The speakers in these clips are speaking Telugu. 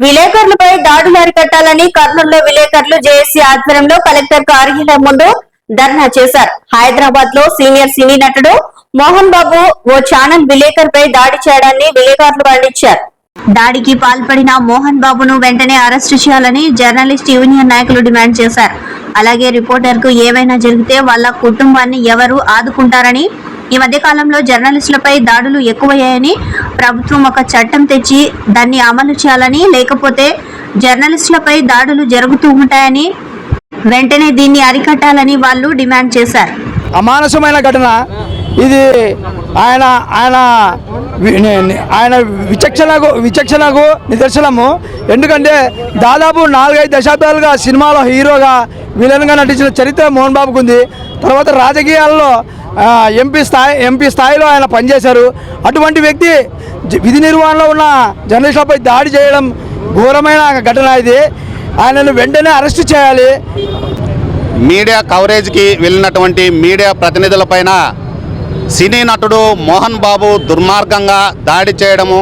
విలేకరులపై దాడులు అరికట్టాలని కర్నూలులో విలేకరులు జేఏసీ ఆధ్వర్యంలో కలెక్టర్ కార్యాలయం ముందు ధర్నా చేశారు. హైదరాబాద్లో సీనియర్ సినీ నటుడు మోహన్ బాబు ఓ ఛానల్ విలేకరులపై దాడి చేయడాన్ని విలేకరులు ఖండించారు. దాడికి పాల్పడిన మోహన్ బాబును వెంటనే అరెస్టు చేయాలని జర్నలిస్ట్ యూనియన్ నాయకులు డిమాండ్ చేశారు. అలాగే రిపోర్టర్కు ఏవైనా జరిగితే వాళ్ళ కుటుంబాన్ని ఎవరు ఆదుకుంటారని ఈ మధ్య కాలంలో జర్నలిస్టులపై దాడులు ఎక్కువయ్యాయని ప్రభుత్వం ఒక చట్టం తెచ్చి దాన్ని అమలు చేయాలని లేకపోతే జర్నలిస్టులపై దాడులు జరుగుతూ ఉంటాయని వెంటనే దీన్ని అరికట్టాలని వాళ్ళు డిమాండ్ చేశారు. అమానసమైన ఘటన. ఇది ఆయన ఆయన ఆయన విచక్షణకు విచక్షణకు నిదర్శనము. ఎందుకంటే దాదాపు నాలుగైదు దశాబ్దాలుగా సినిమాలో హీరోగా విలన్గా నటించిన చరిత్ర మోహన్ బాబుకు ఉంది. తర్వాత రాజకీయాల్లో ఎంపీ స్థాయి ఎంపీ స్థాయిలో ఆయన పనిచేశారు. అటువంటి వ్యక్తి విధి నిర్వహణలో ఉన్న జర్నలిస్టులపై దాడి చేయడం ఘోరమైన ఘటన ఇది. ఆయనను వెంటనే అరెస్ట్ చేయాలి. మీడియా కవరేజ్కి వెళ్ళినటువంటి మీడియా ప్రతినిధులపైన సినీ నటుడు మోహన్ బాబు దుర్మార్గంగా దాడి చేయడము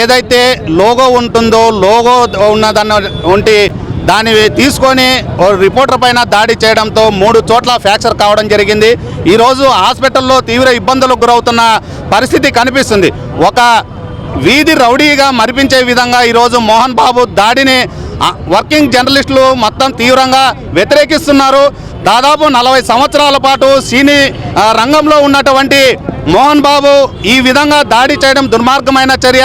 ఏదైతే లోగో ఉంటుందో లోగో ఉన్నదన్న ఉంటి దాన్ని తీసుకొని ఓ రిపోర్టర్ పైన దాడి చేయడంతో మూడు చోట్ల ఫ్రాక్చర్ కావడం జరిగింది. ఈరోజు హాస్పిటల్లో తీవ్ర ఇబ్బందులకు గురవుతున్న పరిస్థితి కనిపిస్తుంది. ఒక వీధి రౌడీగా మరిపించే విధంగా ఈరోజు మోహన్ బాబు దాడిని వర్కింగ్ జర్నలిస్టులు మొత్తం తీవ్రంగా వ్యతిరేకిస్తున్నారు. దాదాపు నలభై సంవత్సరాల పాటు సినీ రంగంలో ఉన్నటువంటి మోహన్ బాబు ఈ విధంగా దాడి చేయడం దుర్మార్గమైన చర్య.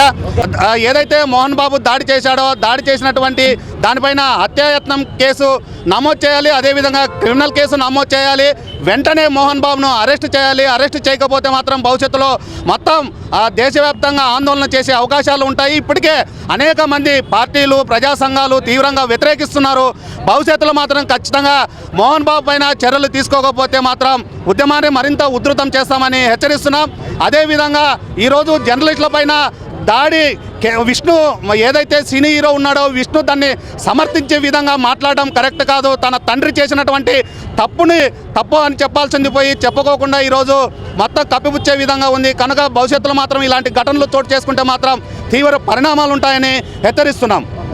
ఏదైతే మోహన్ బాబు దాడి చేశాడో దాడి చేసినటువంటి దానిపైన హత్యాయత్నం కేసు నమోదు చేయాలి అదేవిధంగా క్రిమినల్ కేసు నమోదు చేయాలి. వెంటనే మోహన్ బాబును అరెస్ట్ చేయాలి అరెస్ట్ చేయకపోతే మాత్రం భవిష్యత్తులో మొత్తం దేశవ్యాప్తంగా ఆందోళన చేసే అవకాశాలు ఉంటాయి. ఇప్పటికే అనేక మంది పార్టీలు ప్రజా సంఘాలు తీవ్రంగా వ్యతిరేకిస్తున్నారు. భవిష్యత్తులో మాత్రం ఖచ్చితంగా మోహన్ బాబు పైన చర్యలు తీసుకోకపోతే మాత్రం ఉద్యమాన్ని మరింత ఉధృతం చేస్తామని హెచ్చరిస్తున్నాం. అదేవిధంగా ఈరోజు జర్నలిస్టుల పైన దాడి కే- విష్ణు ఏదైతే సినీ హీరో ఉన్నాడో విష్ణు దాన్ని సమర్థించే విధంగా మాట్లాడడం కరెక్ట్ కాదు. తన తండ్రి చేసినటువంటి తప్పుని తప్పు అని చెప్పాల్సింది పోయి చెప్పుకోకుండా ఈరోజు మొత్తం కప్పిపుచ్చే విధంగా ఉంది. కనుక భవిష్యత్తులో మాత్రం ఇలాంటి ఘటనలు చోటు చేసుకుంటే మాత్రం తీవ్ర పరిణామాలు ఉంటాయని హెచ్చరిస్తున్నాం.